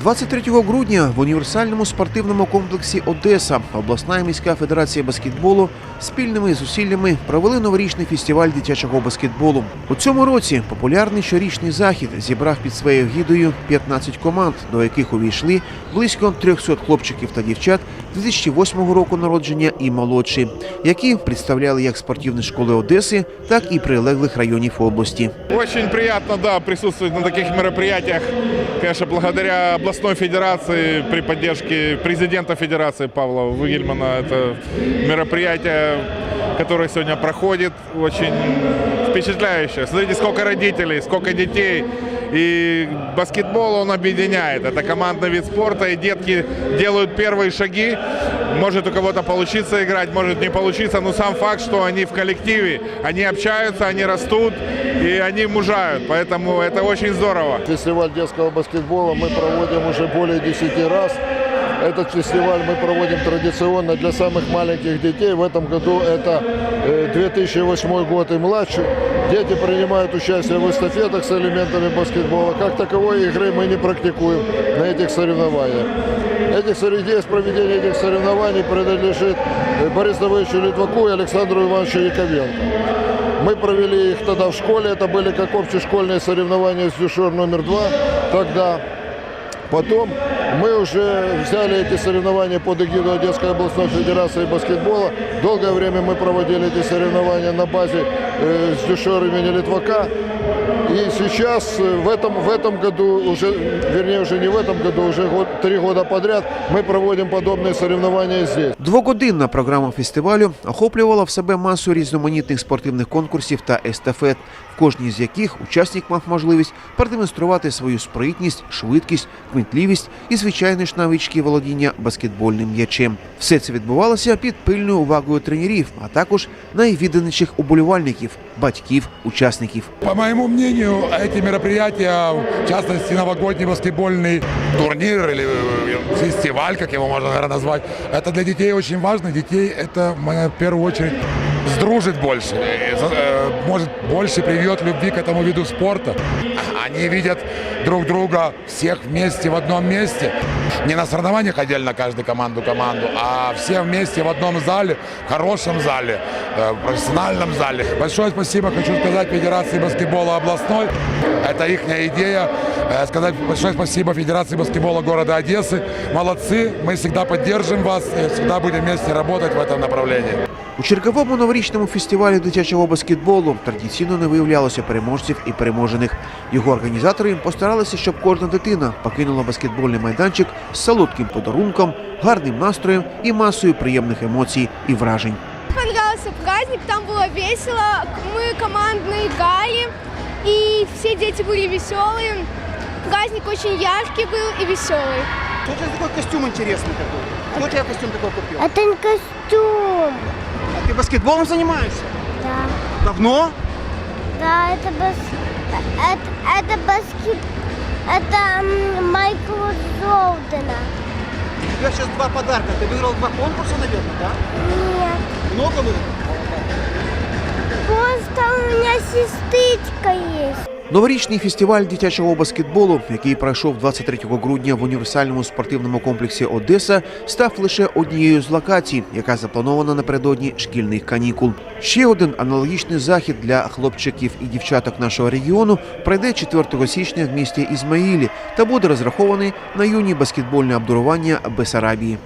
23 грудня в універсальному спортивному комплексі Одеса обласна і міська федерація баскетболу спільними зусиллями провели новорічний фестиваль дитячого баскетболу. У цьому році популярний щорічний захід зібрав під своєю гідою 15 команд, до яких увійшли близько 300 хлопчиків та дівчат 2008 року народження і молодші, які представляли як спортивні школи Одеси, так і прилеглих районів області. Очень приятно, да, присутствовать на таких мероприятиях. Конечно, благодаря областной федерации при поддержке президента федерации Павла Выгельмана. Это мероприятие, которое сегодня проходит, очень впечатляющее. Смотрите, сколько родителей, сколько детей. И баскетбол он объединяет. Это командный вид спорта, и детки делают первые шаги. Может у кого-то получиться играть, может не получиться, но сам факт, что они в коллективе, они общаются, они растут и они мужают. Поэтому это очень здорово. Фестиваль детского баскетбола мы проводим уже более 10 раз. Этот фестиваль мы проводим традиционно для самых маленьких детей. В этом году это э, 2008 год и младше. Дети принимают участие в эстафетах с элементами баскетбола. Как таковой игры мы не практикуем на этих соревнованиях. Этих, идея проведения этих соревнований принадлежит э, Борису Давыдовичу Литваку и Александру Ивановичу Яковенко. Мы провели их тогда в школе, это были как общешкольные соревнования с дюшор номер два тогда. Потом мы уже взяли эти соревнования под эгиду Одесской областной федерации баскетбола. Долгое время мы проводили эти соревнования на базе э, с дюшор имени Литвака. И сейчас, э, в этом, в этом году, уже, вернее, уже не в этом году, уже год, три года подряд мы проводим подобные соревнования здесь. Двогодинна програма фестивалю охоплювала в себе масу різноманітних спортивних конкурсів та естафет, в кожній з яких учасник мав можливість продемонструвати свою спритність, швидкість, кмітливість і, звичайно ж, навички володіння баскетбольним м'ячем. Все це відбувалося під пильною увагою тренерів, а також найвідданіших уболівальників, батьків, учасників. По моему мнению, эти мероприятия, в частности новогодний баскетбольный турнир или э, фестиваль, как его можно, наверное, назвать, это для детей очень важно. Детей это, в первую очередь, сдружит больше, э, э, может, больше привьет любви к этому виду спорта. Они видят друг друга всех вместе в одном месте. Не на соревнованиях отдельно каждую команду команду, а все вместе в одном зале, в хорошем зале, в профессиональном зале. Большое спасибо хочу сказать Федерации баскетбола областной. Это их идея. Э, Сказать большое спасибо Федерации баскетбола города Одессы. Молодцы, мы всегда поддержим вас, и всегда будем вместе работать в этом направлении. У черговому новорічному фестивалі дитячого баскетболу традиційно не виявлялося переможців і переможених. Його організатори постаралися, щоб кожна дитина покинула баскетбольний майданчик з солодким подарунком, гарним настроєм і масою приємних емоцій і вражень. Понравился праздник, там было весело, мы командно играли, и все дети были веселые. Праздник очень яркий был и веселый. Что у тебя такой костюм интересный такой? Кто у тебя костюм такой купил? Это не костюм. А ты баскетболом занимаешься? Да. Давно? Да, это бас... Это, это баскет... Это Майкла Джордана. У тебя сейчас два подарка. Ты выиграл два конкурса, наверное, да? Нет. Много выиграл? Просто у меня сестричка есть. Новорічний фестиваль дитячого баскетболу, який пройшов 23 грудня в універсальному спортивному комплексі Одеса, став лише однією з локацій, яка запланована напередодні шкільних канікул. Ще один аналогічний захід для хлопчиків і дівчаток нашого регіону пройде 4 січня в місті Ізмаїлі та буде розрахований на юні баскетбольне обдарування Бесарабії.